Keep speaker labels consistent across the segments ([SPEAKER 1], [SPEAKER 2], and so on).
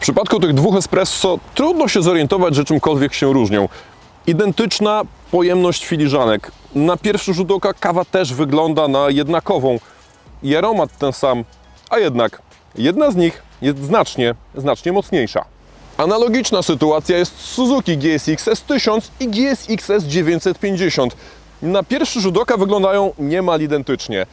[SPEAKER 1] przypadku tych dwóch espresso trudno się zorientować, że czymkolwiek się różnią. Identyczna pojemność filiżanek. Na pierwszy rzut oka kawa też wygląda na jednakową. I aromat ten sam, a jednak jedna z nich jest znacznie, znacznie mocniejsza. Analogiczna sytuacja jest z Suzuki GSX S1000 i GSX S950. Na pierwszy rzut oka wyglądają niemal identycznie.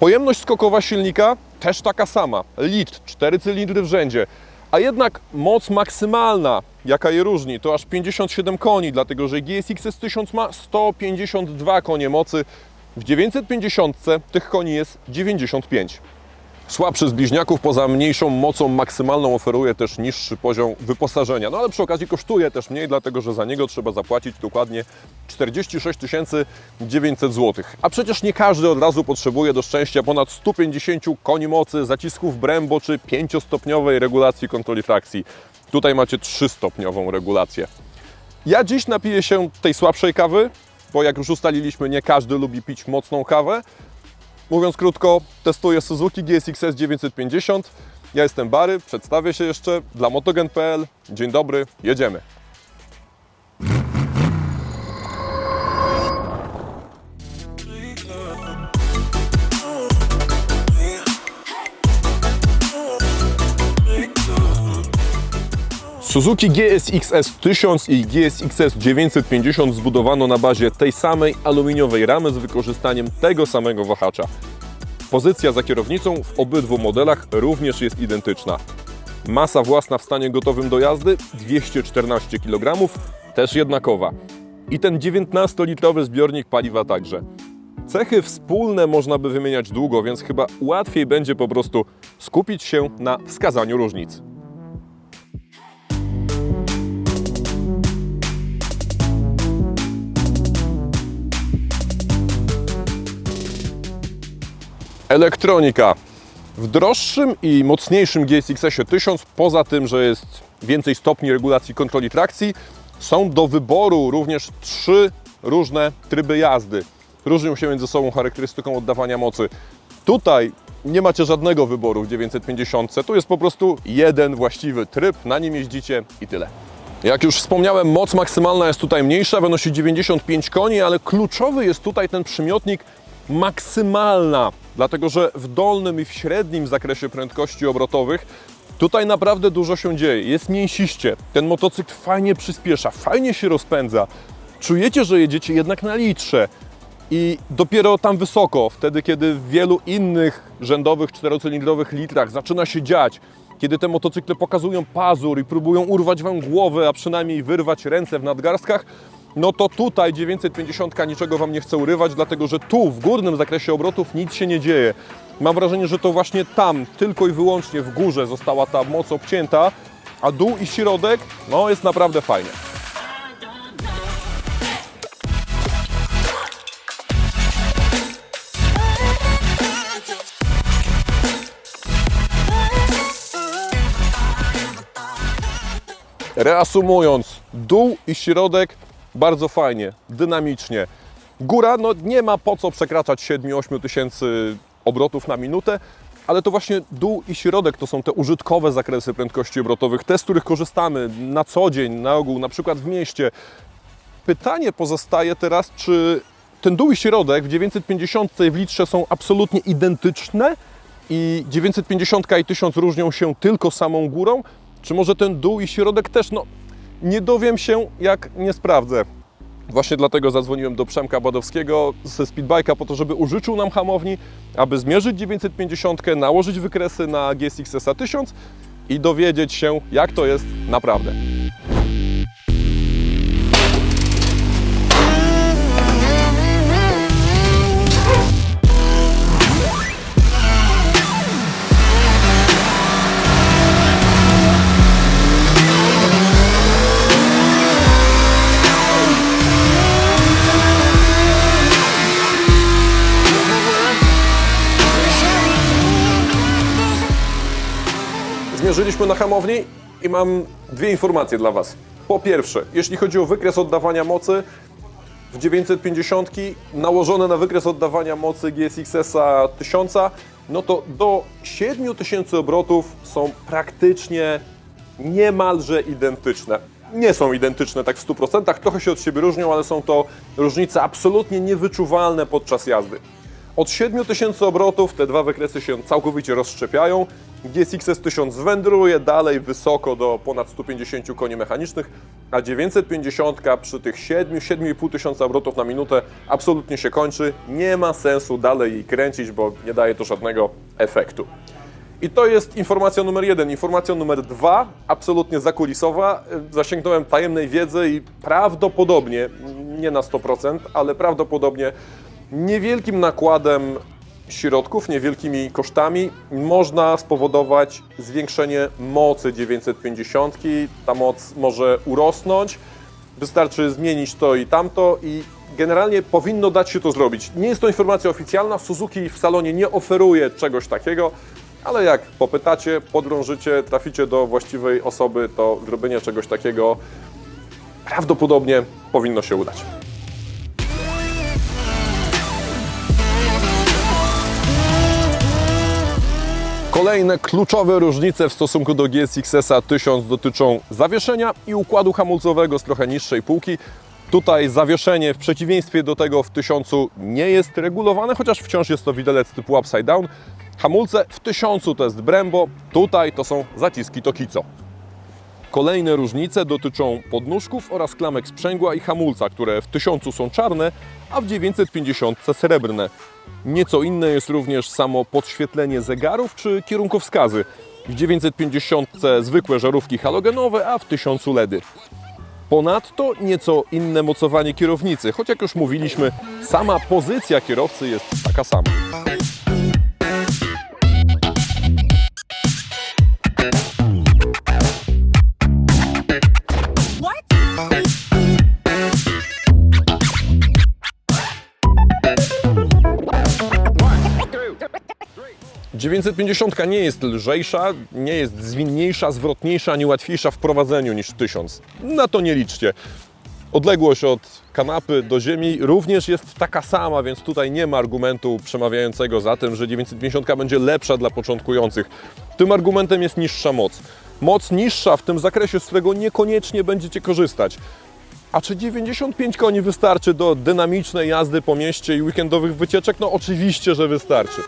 [SPEAKER 1] Pojemność skokowa silnika też taka sama. Litr, 4 cylindry w rzędzie. A jednak moc maksymalna, jaka je różni, to aż 57 koni, dlatego że GSX S1000 ma 152 konie mocy. W 950 tych koni jest 95. Słabszy z bliźniaków poza mniejszą mocą maksymalną oferuje też niższy poziom wyposażenia. No ale przy okazji kosztuje też mniej, dlatego że za niego trzeba zapłacić dokładnie 46 900 zł. A przecież nie każdy od razu potrzebuje do szczęścia ponad 150 koni mocy, zacisków Brembo czy 5-stopniowej regulacji kontroli trakcji. Tutaj macie 3-stopniową regulację. Ja dziś napiję się tej słabszej kawy, bo jak już ustaliliśmy, nie każdy lubi pić mocną kawę. Mówiąc krótko, testuję Suzuki GSX S950. Ja jestem Bary, przedstawię się jeszcze dla motogen.pl. Dzień dobry, jedziemy. Suzuki GSX S1000 i GSX S950 zbudowano na bazie tej samej aluminiowej ramy z wykorzystaniem tego samego wahacza. Pozycja za kierownicą w obydwu modelach również jest identyczna. Masa własna w stanie gotowym do jazdy 214 kg, też jednakowa. I ten 19-litrowy zbiornik paliwa także. Cechy wspólne można by wymieniać długo, więc chyba łatwiej będzie po prostu skupić się na wskazaniu różnic. Elektronika. W droższym i mocniejszym GSX-ie 1000, poza tym, że jest więcej stopni regulacji kontroli trakcji, są do wyboru również trzy różne tryby jazdy. Różnią się między sobą charakterystyką oddawania mocy. Tutaj nie macie żadnego wyboru w 950. Tu jest po prostu jeden właściwy tryb, na nim jeździcie i tyle. Jak już wspomniałem, moc maksymalna jest tutaj mniejsza, wynosi 95 koni, ale kluczowy jest tutaj ten przymiotnik maksymalna, dlatego że w dolnym i w średnim zakresie prędkości obrotowych tutaj naprawdę dużo się dzieje. Jest mięsiście, ten motocykl fajnie przyspiesza, fajnie się rozpędza. Czujecie, że jedziecie jednak na litrze. I dopiero tam wysoko, wtedy kiedy w wielu innych rzędowych czterocylindrowych litrach zaczyna się dziać, kiedy te motocykle pokazują pazur i próbują urwać Wam głowę, a przynajmniej wyrwać ręce w nadgarstkach, no to tutaj 950 niczego Wam nie chce urywać, dlatego że tu w górnym zakresie obrotów nic się nie dzieje. Mam wrażenie, że to właśnie tam, tylko i wyłącznie w górze została ta moc obcięta, a dół i środek, no jest naprawdę fajnie. Reasumując, dół i środek bardzo fajnie, dynamicznie. Góra, no nie ma po co przekraczać 7-8 tysięcy obrotów na minutę, ale to właśnie dół i środek to są te użytkowe zakresy prędkości obrotowych, te, z których korzystamy na co dzień, na ogół, na przykład w mieście. Pytanie pozostaje teraz, czy ten dół i środek w 950 w litrze są absolutnie identyczne i 950 i 1000 różnią się tylko samą górą, czy może ten dół i środek też, no nie dowiem się, jak nie sprawdzę. Właśnie dlatego zadzwoniłem do Przemka Badowskiego ze Speedbike'a po to, żeby użyczył nam hamowni, aby zmierzyć 950, nałożyć wykresy na GSX 1000 i dowiedzieć się, jak to jest naprawdę. Zmierzyliśmy na hamowni i mam dwie informacje dla Was. Po pierwsze, jeśli chodzi o wykres oddawania mocy, w 950 nałożone na wykres oddawania mocy GSX-a 1000, no to do 7000 obrotów są praktycznie niemalże identyczne. Nie są identyczne tak w 100%, trochę się od siebie różnią, ale są to różnice absolutnie niewyczuwalne podczas jazdy. Od 7000 obrotów te dwa wykresy się całkowicie rozszczepiają. GSX 1000 wędruje dalej wysoko do ponad 150 koni mechanicznych, a 950 przy tych 7-7,5 tysiąca obrotów na minutę absolutnie się kończy. Nie ma sensu dalej jej kręcić, bo nie daje to żadnego efektu. I to jest informacja numer jeden. Informacja numer dwa, absolutnie zakulisowa. Zasięgnąłem tajemnej wiedzy i prawdopodobnie, nie na 100%, ale prawdopodobnie niewielkim nakładem środków, niewielkimi kosztami można spowodować zwiększenie mocy 950. Ta moc może urosnąć. Wystarczy zmienić to i tamto i generalnie powinno dać się to zrobić. Nie jest to informacja oficjalna, Suzuki w salonie nie oferuje czegoś takiego, ale jak popytacie, podrążycie, traficie do właściwej osoby, to zrobienie czegoś takiego prawdopodobnie powinno się udać. Kolejne kluczowe różnice w stosunku do GSX-a 1000 dotyczą zawieszenia i układu hamulcowego z trochę niższej półki. Tutaj zawieszenie w przeciwieństwie do tego w 1000 nie jest regulowane, chociaż wciąż jest to widelec typu upside down. Hamulce w 1000 to jest Brembo, tutaj to są zaciski Tokico. Kolejne różnice dotyczą podnóżków oraz klamek sprzęgła i hamulca, które w 1000 są czarne, a w 950 srebrne. Nieco inne jest również samo podświetlenie zegarów czy kierunkowskazy. W 950 zwykłe żarówki halogenowe, a w 1000 LEDy. Ponadto nieco inne mocowanie kierownicy, choć jak już mówiliśmy, sama pozycja kierowcy jest taka sama. 950 nie jest lżejsza, nie jest zwinniejsza, zwrotniejsza, ani łatwiejsza w prowadzeniu niż 1000. Na to nie liczcie. Odległość od kanapy do ziemi również jest taka sama, więc tutaj nie ma argumentu przemawiającego za tym, że 950 będzie lepsza dla początkujących. Tym argumentem jest niższa moc. Moc niższa w tym zakresie, z którego niekoniecznie będziecie korzystać. A czy 95 koni wystarczy do dynamicznej jazdy po mieście i weekendowych wycieczek? No oczywiście, że wystarczy.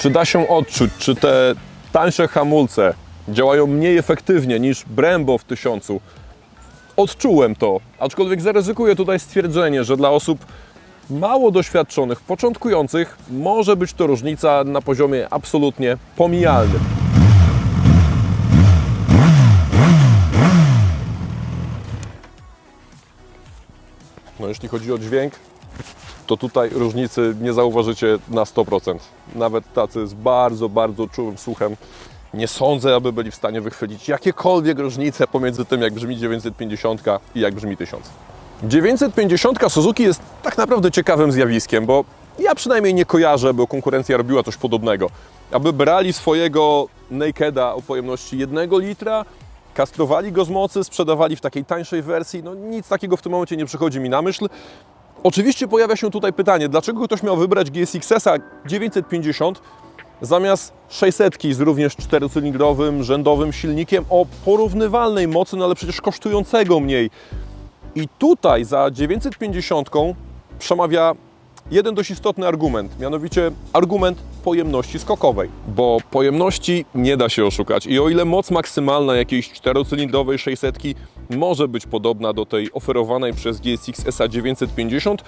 [SPEAKER 1] Czy da się odczuć, czy te tańsze hamulce działają mniej efektywnie niż Brembo w 1000? Odczułem to, aczkolwiek zaryzykuję tutaj stwierdzenie, że dla osób mało doświadczonych, początkujących, może być to różnica na poziomie absolutnie pomijalnym. No jeśli chodzi o dźwięk, to tutaj różnicy nie zauważycie na 100%. Nawet tacy z bardzo, bardzo czułym słuchem nie sądzę, aby byli w stanie wychwycić jakiekolwiek różnice pomiędzy tym, jak brzmi 950 i jak brzmi 1000. 950 Suzuki jest tak naprawdę ciekawym zjawiskiem, bo ja przynajmniej nie kojarzę, by konkurencja robiła coś podobnego. Aby brali swojego Nakeda o pojemności 1 litra, kastrowali go z mocy, sprzedawali w takiej tańszej wersji, no nic takiego w tym momencie nie przychodzi mi na myśl. Oczywiście pojawia się tutaj pytanie, dlaczego ktoś miał wybrać GSX-a 950 zamiast 600 z również czterocylindrowym, rzędowym silnikiem o porównywalnej mocy, no ale przecież kosztującego mniej. I tutaj za 950 przemawia jeden dość istotny argument, mianowicie argument pojemności skokowej, bo pojemności nie da się oszukać i o ile moc maksymalna jakiejś czterocylindrowej 600 może być podobna do tej oferowanej przez GSX SA 950,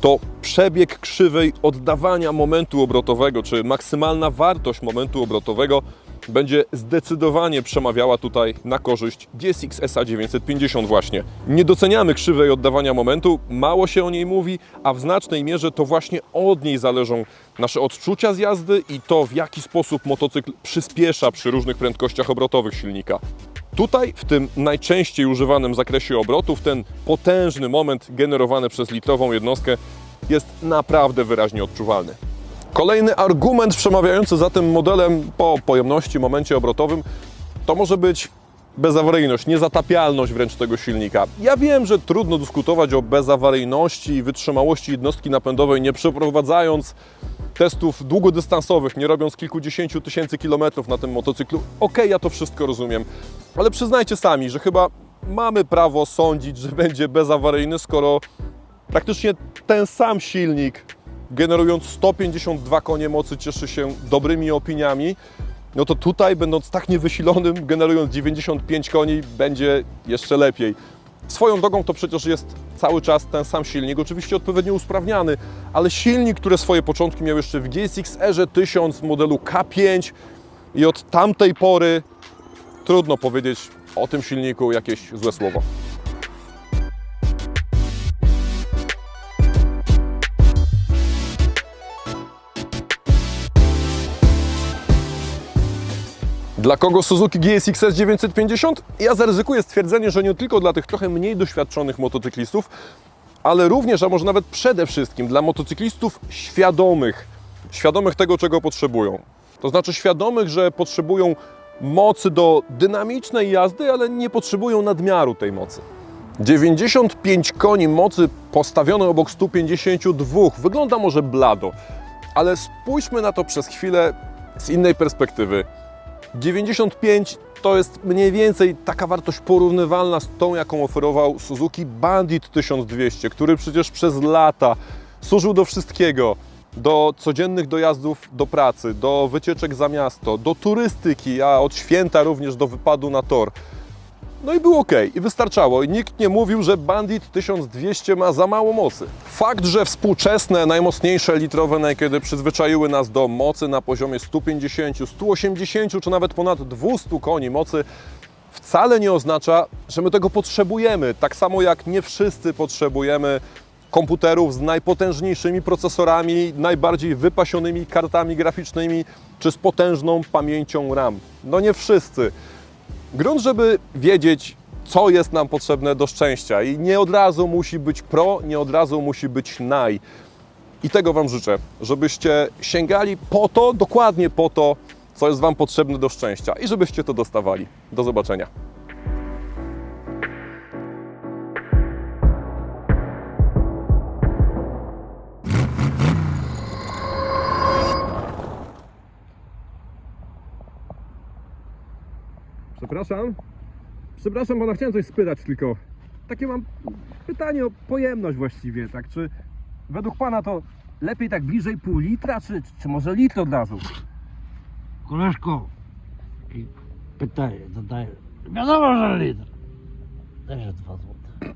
[SPEAKER 1] to przebieg krzywej oddawania momentu obrotowego, czy maksymalna wartość momentu obrotowego będzie zdecydowanie przemawiała tutaj na korzyść GSX SA 950 właśnie. Nie doceniamy krzywej oddawania momentu, mało się o niej mówi, a w znacznej mierze to właśnie od niej zależą nasze odczucia z jazdy i to w jaki sposób motocykl przyspiesza przy różnych prędkościach obrotowych silnika. Tutaj, w tym najczęściej używanym zakresie obrotów, ten potężny moment generowany przez litrową jednostkę jest naprawdę wyraźnie odczuwalny. Kolejny argument przemawiający za tym modelem po pojemności, momencie obrotowym to może być bezawaryjność, niezatapialność wręcz tego silnika. Ja wiem, że trudno dyskutować o bezawaryjności i wytrzymałości jednostki napędowej, nie przeprowadzając testów długodystansowych, nie robiąc kilkudziesięciu tysięcy kilometrów na tym motocyklu. Okej, ja to wszystko rozumiem, ale przyznajcie sami, że chyba mamy prawo sądzić, że będzie bezawaryjny, skoro praktycznie ten sam silnik, generując 152 konie mocy, cieszy się dobrymi opiniami. No to tutaj, będąc tak niewysilonym, generując 95 koni, będzie jeszcze lepiej. Swoją drogą to przecież jest cały czas ten sam silnik, oczywiście odpowiednio usprawniany, ale silnik, który swoje początki miał jeszcze w GSX R 1000 modelu K5 i od tamtej pory trudno powiedzieć o tym silniku jakieś złe słowo. Dla kogo Suzuki GSX-S 950? Ja zaryzykuję stwierdzenie, że nie tylko dla tych trochę mniej doświadczonych motocyklistów, ale również, a może nawet przede wszystkim dla motocyklistów świadomych, świadomych tego, czego potrzebują. To znaczy świadomych, że potrzebują mocy do dynamicznej jazdy, ale nie potrzebują nadmiaru tej mocy. 95 koni mocy postawione obok 152 wygląda może blado, ale spójrzmy na to przez chwilę z innej perspektywy. 95 to jest mniej więcej taka wartość porównywalna z tą, jaką oferował Suzuki Bandit 1200, który przecież przez lata służył do wszystkiego. Do codziennych dojazdów do pracy, do wycieczek za miasto, do turystyki, a od święta również do wypadu na tor. No i było ok, i wystarczało. I nikt nie mówił, że Bandit 1200 ma za mało mocy. Fakt, że współczesne, najmocniejsze litrowe Nakedy przyzwyczaiły nas do mocy na poziomie 150, 180 czy nawet ponad 200 koni mocy, wcale nie oznacza, że my tego potrzebujemy. Tak samo jak nie wszyscy potrzebujemy komputerów z najpotężniejszymi procesorami, najbardziej wypasionymi kartami graficznymi czy z potężną pamięcią RAM. No nie wszyscy. Grunt, żeby wiedzieć, co jest nam potrzebne do szczęścia. I nie od razu musi być pro, nie od razu musi być naj. I tego Wam życzę, żebyście sięgali po to, dokładnie po to, co jest Wam potrzebne do szczęścia i żebyście to dostawali. Do zobaczenia. Przepraszam. Przepraszam pana, chciałem coś spytać tylko. Takie mam pytanie o pojemność właściwie, tak? Czy według pana to lepiej tak bliżej pół litra, czy, czy może litr od razu?
[SPEAKER 2] Koleżko, i pytanie zadaję. Wiadomo, że litr. Też dwa złote.